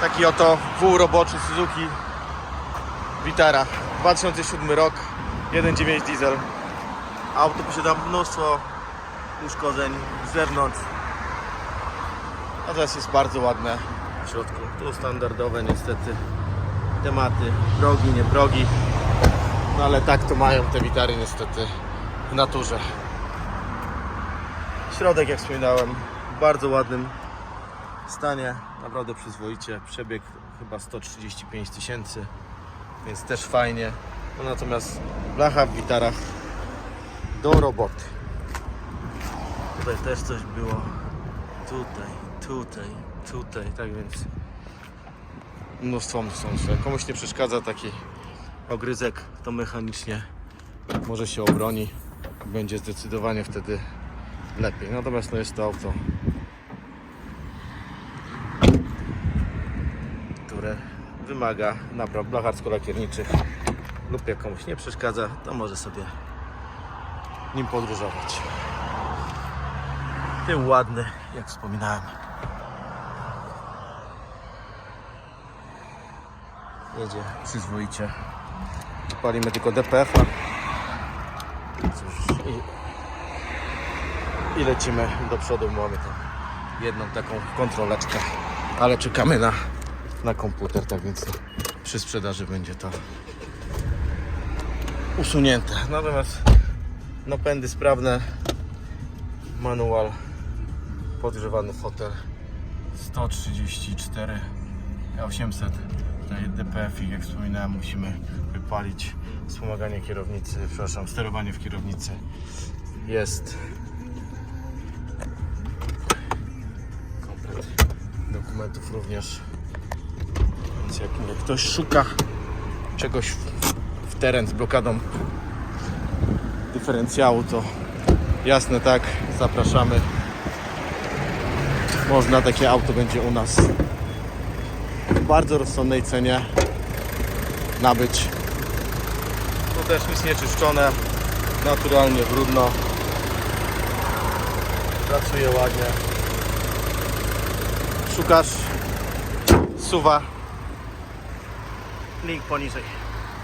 Taki oto wół roboczy Suzuki Vitara. 2007 rok, 1.9 diesel. Auto posiada mnóstwo uszkodzeń z zewnątrz. Natomiast jest bardzo ładne w środku. Tu standardowe niestety tematy, progi, nie progi. No ale tak to mają te Vitary niestety w naturze. Środek jak wspominałem w bardzo ładnym stanie, naprawdę przyzwoicie. Przebieg chyba 135 tysięcy, więc też fajnie. No natomiast blacha w gitarach do roboty. Tutaj też coś było. Tutaj, tutaj, tutaj, tak więc mnóstwo mnóstwo. Jak komuś nie przeszkadza taki ogryzek, to mechanicznie może się obroni. Będzie zdecydowanie wtedy lepiej. Natomiast no jest to auto, wymaga napraw blacharsko-lakierniczych lub jak komuś nie przeszkadza, to może sobie nim podróżować. Tył ładny, jak wspominałem. Jedzie przyzwoicie. Palimy tylko DPF-a. I, i lecimy do przodu. Mamy tam jedną taką kontroleczkę, ale czekamy na, na komputer, tak więc przy sprzedaży będzie to usunięte. Natomiast napędy sprawne, manual, podgrzewany fotel 134 800 tutaj DPF jak wspominałem musimy wypalić. Wspomaganie kierownicy, przepraszam, sterowanie w kierownicy jest komplet. Dokumentów również jak ktoś szuka czegoś w, teren z blokadą dyferencjału to jasne tak, zapraszamy można takie auto będzie u nas w bardzo rozsądnej cenie nabyć. Tu też nic nie czyszczone, naturalnie brudno. Pracuje ładnie. Szukasz suwa. Ni pony's like.